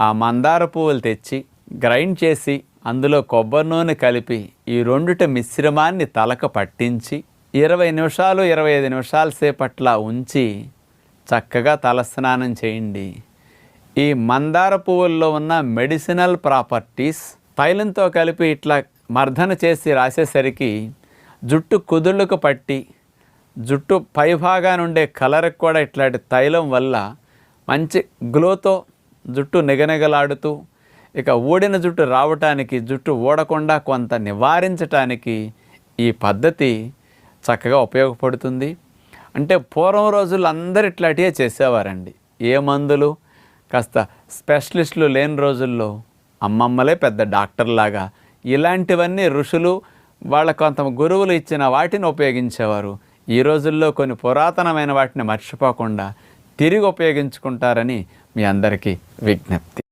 ఆ మందార పువ్వులు తెచ్చి గ్రైండ్ చేసి అందులో కొబ్బరి నూనె కలిపి ఈ రెండుట మిశ్రమాన్ని తలకు పట్టించి ఇరవై నిమిషాలు ఇరవై ఐదు నిమిషాల సేపట్లా ఉంచి చక్కగా తలస్నానం చేయండి. ఈ మందార పువ్వుల్లో ఉన్న మెడిసినల్ ప్రాపర్టీస్ తైలంతో కలిపి ఇట్లా మర్దన చేసి రాసేసరికి జుట్టు కుదుళ్ళకు పట్టి జుట్టు పైభాగానుండే కలర్కి కూడా ఇట్లాంటి తైలం వల్ల మంచి గ్లోతో జుట్టు నిగనిగలాడుతూ ఇక ఊడిన జుట్టు రావటానికి జుట్టు ఊడకుండా కొంత నివారించటానికి ఈ పద్ధతి చక్కగా ఉపయోగపడుతుంది. అంటే పూర్వం రోజుల్లో అందరు ఇట్లాంటివే చేసేవారండి. ఏ మందులు కాస్త స్పెషలిస్టులు లేని రోజుల్లో అమ్మమ్మలే పెద్ద డాక్టర్లాగా ఇలాంటివన్నీ ఋషులు వాళ్ళ కొంత గురువులు ఇచ్చిన వాటిని ఉపయోగించేవారు. ఈ రోజుల్లో కొన్ని పురాతనమైన వాటిని మర్చిపోకుండా తిరిగి ఉపయోగించుకుంటారని మీ అందరికీ విజ్ఞప్తి.